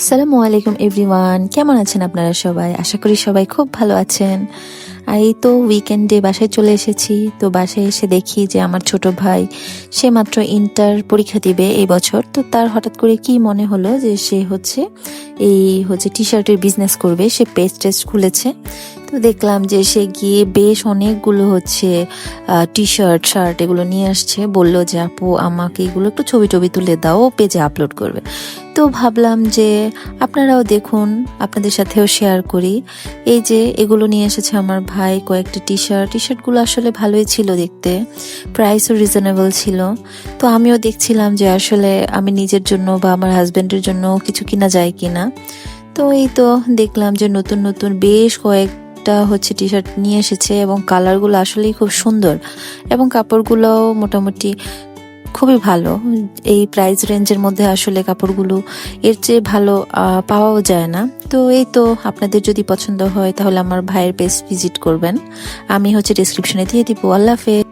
আসসালামু আলাইকুম, এভরিওয়ান। কেমন আছেন আপনারা সবাই? আশা করি সবাই খুব ভালো আছেন। আর এই তো উইকেন্ডে বাসায় চলে এসেছি। তো বাসায় এসে দেখি যে আমার ছোট ভাই, সে মাত্র ইন্টার পরীক্ষা দিবে এই বছর। তো তার হঠাৎ করে কি মনে হলো যে সে হচ্ছে এই হচ্ছে টি শার্টের বিজনেস করবে, সে পেজ টেস্ট খুলেছে। তো দেখলাম যে সে গিয়ে বেশ অনেকগুলো হচ্ছে টি শার্ট শার্ট এগুলো নিয়ে আসছে। বলল যে, আপু, আমাকে এগুলো একটু ছবি টবি তুলে দাও পেজে আপলোড করবে। তো ভাবলাম যে আপনারাও দেখুন, আপনাদের সাথেও শেয়ার করি। এই যে এগুলো নিয়ে এসেছে আমার ভাই, কয়েকটা টি শার্ট টি শার্টগুলো আসলে ভালোই ছিল দেখতে প্রাইসও রিজনেবল ছিল। তো আমিও দেখছিলাম যে আসলে আমি নিজের জন্য বা আমার হাজব্যান্ডের জন্য কিছু কিনা যায় কিনা। তো এই তো দেখলাম যে নতুন নতুন বেশ কয়েকটা হচ্ছে টি শার্ট নিয়ে এসেছে এবং কালারগুলো আসলেই খুব সুন্দর। এবং কাপড়গুলোও মোটামুটি খুবই ভালো। এই প্রাইস রেঞ্জের মধ্যে আসলে কাপড়গুলো এর চেয়ে ভালো পাওয়াও যায় না। তো এই তো আপনাদের যদি পছন্দ হয় তাহলে আমার ভাইয়ের পেজ ভিজিট করবেন। আমি হচ্ছে ডিসক্রিপশনে দিয়ে দিব। আল্লাহ হাফেজ।